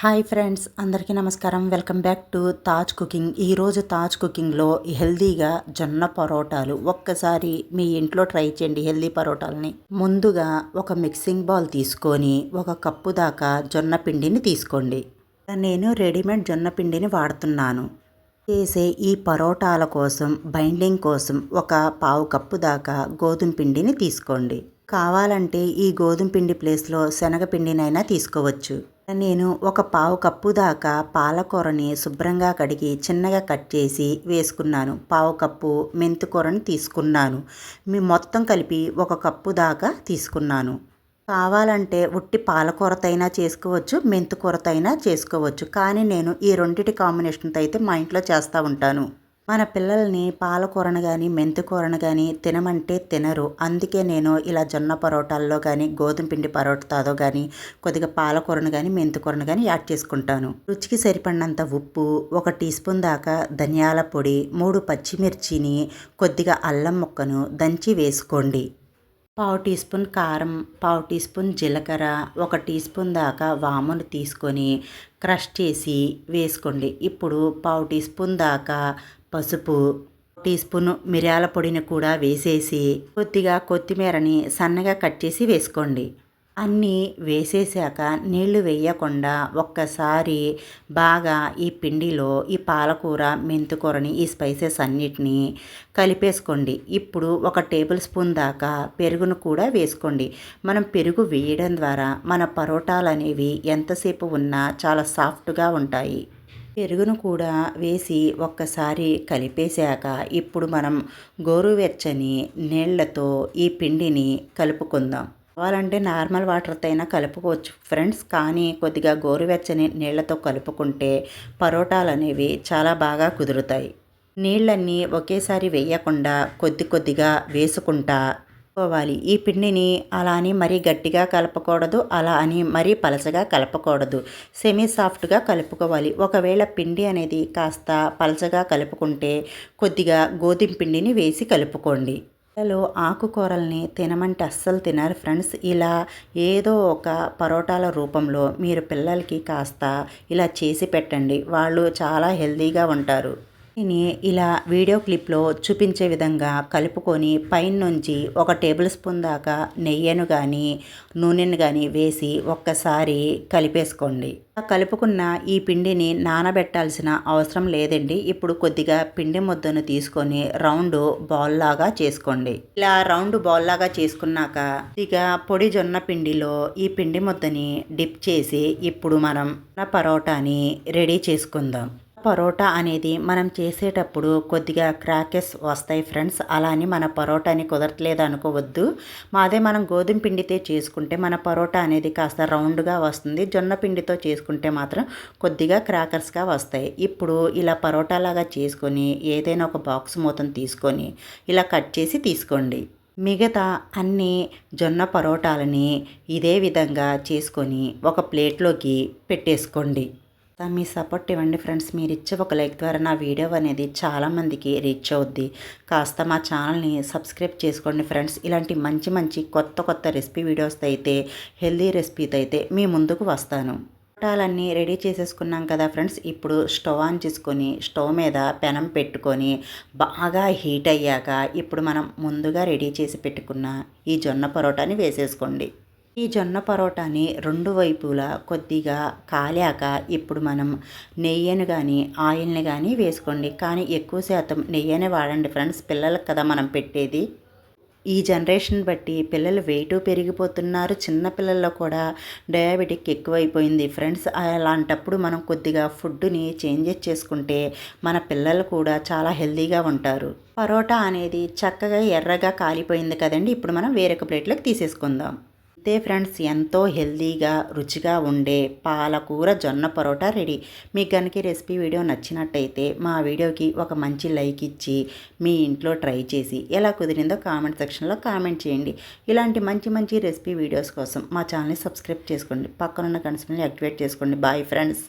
Hi friends అందరికీ నమస్కారం. Welcome back to Taj cooking. ఈరోజు తాజ్ కుకింగ్లో హెల్దీగా జొన్న పరోటాలు. ఒక్కసారి మీ ఇంట్లో ట్రై చేయండి హెల్దీ పరోటాలని. ముందుగా ఒక మిక్సింగ్ బౌల్ తీసుకొని ఒక కప్పు దాకా జొన్న పిండిని తీసుకోండి. నేను రెడీమేడ్ జొన్న పిండిని వాడుతున్నాను. చేసే ఈ పరోటాల కోసం బైండింగ్ కోసం ఒక పావు కప్పు దాకా గోధుమ పిండిని తీసుకోండి. కావాలంటే ఈ గోధుమ పిండి ప్లేస్లో శనగపిండినైనా తీసుకోవచ్చు. నేను ఒక పావు కప్పు దాకా పాలకూరని శుభ్రంగా కడిగి చిన్నగా కట్ చేసి వేసుకున్నాను. పావు కప్పు మెంతికూరని తీసుకున్నాను. మీ మొత్తం కలిపి ఒక కప్పు దాకా తీసుకున్నాను. కావాలంటే ఉట్టి పాలకూరతైనా చేసుకోవచ్చు మెంతికూరతైనా చేసుకోవచ్చు. కానీ నేను ఈ రెండింటి కాంబినేషన్తో అయితే మా ఇంట్లో చేస్తూ ఉంటాను. మన పిల్లల్ని పాలకూరను కానీ మెంతికూరను కానీ తినమంటే తినరు. అందుకే నేను ఇలా జొన్న పరోటాల్లో కానీ గోధుమ పిండి పరోటాతో కానీ కొద్దిగా పాలకూరను కానీ మెంతికూరను కానీ యాడ్ చేసుకుంటాను. రుచికి సరిపడినంత ఉప్పు ఒక టీ స్పూన్ దాకా ధనియాల పొడి మూడు పచ్చిమిర్చిని కొద్దిగా అల్లం ముక్కను దంచి వేసుకోండి. పావు టీ స్పూన్ కారం పావు టీ స్పూన్ జీలకర్ర ఒక టీ స్పూన్ దాకా వామును తీసుకొని క్రష్ చేసి వేసుకోండి. ఇప్పుడు పావు టీ స్పూన్ దాకా పసుపు టీ స్పూన్ మిరియాల పొడిని కూడా వేసేసి కొద్దిగా కొత్తిమీరని సన్నగా కట్ చేసి వేసుకోండి. అన్నీ వేసేసాక నీళ్ళు వేయకుండా ఒక్కసారి బాగా ఈ పిండిలో ఈ పాలకూర మెంతుకూరని ఈ స్పైసెస్ అన్నిటినీ కలిపేసుకోండి. ఇప్పుడు ఒక టేబుల్ స్పూన్ దాకా పెరుగును కూడా వేసుకోండి. మనం పెరుగు వేయడం ద్వారా మన పరోటాలు అనేవి ఎంతసేపు ఉన్నా చాలా సాఫ్ట్గా ఉంటాయి. పెరుగును కూడా వేసి ఒక్కసారి కలిపేశాక ఇప్పుడు మనం గోరువెచ్చని నీళ్ళతో ఈ పిండిని కలుపుకుందాం. కావాలంటే నార్మల్ వాటర్తో అయినా కలుపుకోవచ్చు ఫ్రెండ్స్ కానీ కొద్దిగా గోరువెచ్చని నీళ్ళతో కలుపుకుంటే పరోటాలు అనేవి చాలా బాగా కుదురుతాయి. నీళ్ళన్నీ ఒకేసారి వేయకుండా కొద్ది కొద్దిగా వేసుకుంటా కలుపుకోవాలి. ఈ పిండిని అలా అని మరీ గట్టిగా కలపకూడదు అలా అని మరీ పలచగా కలపకూడదు. సెమీ సాఫ్ట్గా కలుపుకోవాలి. ఒకవేళ పిండి అనేది కాస్త పలచగా కలుపుకుంటే కొద్దిగా గోధుమ పిండిని వేసి కలుపుకోండి. పిల్లలు ఆకుకూరల్ని తినమంటే అస్సలు తినరు ఫ్రెండ్స్. ఇలా ఏదో ఒక పరోటాల రూపంలో మీరు పిల్లలకి కాస్త ఇలా చేసి పెట్టండి. వాళ్ళు చాలా హెల్తీగా ఉంటారు. వీటిని ఇలా వీడియో క్లిప్లో చూపించే విధంగా కలుపుకొని పైన నుంచి ఒక టేబుల్ స్పూన్ దాకా నెయ్యను కానీ నూనెను కానీ వేసి ఒక్కసారి కలిపేసుకోండి. కలుపుకున్న ఈ పిండిని నానబెట్టాల్సిన అవసరం లేదండి. ఇప్పుడు కొద్దిగా పిండి ముద్దను తీసుకొని రౌండ్ బాల్ లాగా చేసుకోండి. ఇలా రౌండ్ బాల్ లాగా చేసుకున్నాక ఇక పొడి జొన్న పిండిలో ఈ పిండి ముద్దని డిప్ చేసి ఇప్పుడు మనం పరోటాని రెడీ చేసుకుందాం. పరోటా అనేది మనం చేసేటప్పుడు కొద్దిగా క్రాకెస్ వస్తాయి ఫ్రెండ్స్. అలా అని మన పరోటాని కుదరట్లేదు అనుకోవద్దు. మాదే మనం గోధుమ పిండితో చేసుకుంటే మన పరోటా అనేది కాస్త రౌండ్గా వస్తుంది. జొన్న పిండితో చేసుకుంటే మాత్రం కొద్దిగా క్రాకర్స్గా వస్తాయి. ఇప్పుడు ఇలా పరోటా లాగా చేసుకొని ఏదైనా ఒక బాక్స్ మూతను తీసుకొని ఇలా కట్ చేసి తీసుకోండి. మిగతా అన్ని జొన్న పరోటాలని ఇదే విధంగా చేసుకొని ఒక ప్లేట్లోకి పెట్టేసుకోండి. మీ సపోర్ట్ ఇవ్వండి ఫ్రెండ్స్. మీరు ఇచ్చే ఒక లైక్ ద్వారా నా వీడియో అనేది చాలామందికి రీచ్ అవుద్ది. కాస్త మా ఛానల్ని సబ్స్క్రైబ్ చేసుకోండి ఫ్రెండ్స్. ఇలాంటి మంచి మంచి కొత్త కొత్త రెసిపీ వీడియోస్ అయితే హెల్దీ రెసిపీతో అయితే మీ ముందుకు వస్తాను. పొటాలన్నీ రెడీ చేసేసుకున్నాం కదా ఫ్రెండ్స్. ఇప్పుడు స్టవ్ ఆన్ చేసుకొని స్టవ్ మీద పెనం పెట్టుకొని బాగా హీట్ అయ్యాక ఇప్పుడు మనం ముందుగా రెడీ చేసి పెట్టుకున్న ఈ జొన్న పరోటాని వేసేసుకోండి. ఈ జొన్న పరోటాని రెండు వైపులా కొద్దిగా కాలాక ఇప్పుడు మనం నెయ్యిని కానీ ఆయిల్ని కానీ వేసుకోండి. కానీ ఎక్కువ శాతం నెయ్యనే వాడండి ఫ్రెండ్స్. పిల్లలకు కదా మనం పెట్టేది. ఈ జనరేషన్ బట్టి పిల్లలు వెయిట్ పెరిగిపోతున్నారు. చిన్న పిల్లల్లో కూడా డయాబెటిక్ ఎక్కువైపోయింది ఫ్రెండ్స్. అలాంటప్పుడు మనం కొద్దిగా ఫుడ్ని చేంజెస్ చేసుకుంటే మన పిల్లలు కూడా చాలా హెల్తీగా ఉంటారు. పరోటా అనేది చక్కగా ఎర్రగా కాలిపోయింది కదండి. ఇప్పుడు మనం వేరొక ప్లేట్లోకి తీసేసుకుందాం. అంతే ఫ్రెండ్స్ ఎంతో హెల్దీగా రుచిగా ఉండే పాలకూర జొన్న పరోటా రెడీ. మీకు కనుక రెసిపీ వీడియో నచ్చినట్టయితే మా వీడియోకి ఒక మంచి లైక్ ఇచ్చి మీ ఇంట్లో ట్రై చేసి ఎలా కుదిరిందో కామెంట్ సెక్షన్లో కామెంట్ చేయండి. ఇలాంటి మంచి మంచి రెసిపీ వీడియోస్ కోసం మా ఛానల్ని సబ్స్క్రైబ్ చేసుకోండి. పక్కనున్న కన్సల్ని యాక్టివేట్ చేసుకోండి. Bye friends.